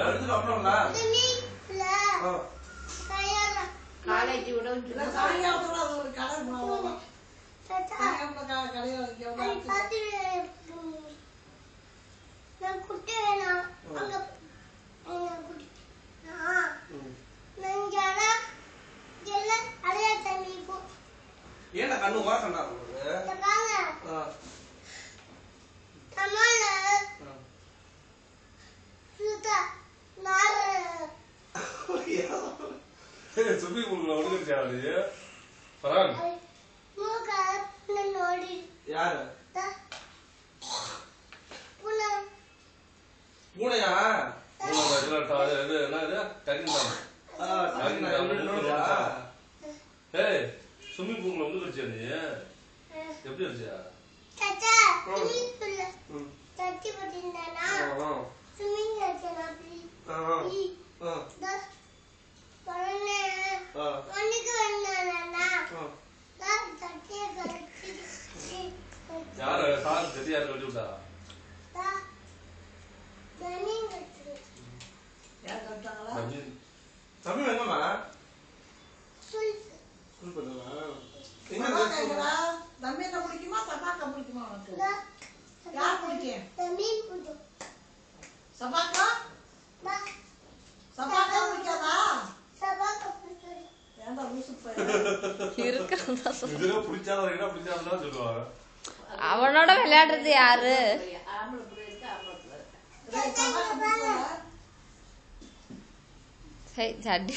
எடுத்துட்டு அப்புறம்ல ஆ. காலேஜ் விட சாயங்காலத்துல அது ஒரு கடை போகலாம். சாயங்காலத்துல க- கடையில வைக்க நான் குட்டை வேணாம். அங்க அங்க குட்டி நான் ம். ஒழுங்கு அவரு பரவாயில்ல. மூக்க நோடி. யாரு? புன. பூனையா? டா- இது என்ன இது? நோண்டியா? ஏய் ஸ்விம்மிங் பூல்ல வந்துருச்சு நீ எப்படி இருந்துச்சா? தச்சா ஸ்விமிங் பூல்ல ம். தட்டி போட்டிருந்தானா? வச்சனா ஆ. யாரு? சார் செட்டியார் கட்டி விட்டா? தம்பி? எங்கடா? தம்பி என்ன பிடிக்குமா? சபாக்கா பிடிக்குமா உனக்கு? யார் பிடிக்கும்? சபாக்கா இருக்கிறதா சொல்லுவாங்க. அவனோட விளையாடுறது யாரு? சரி சட்டி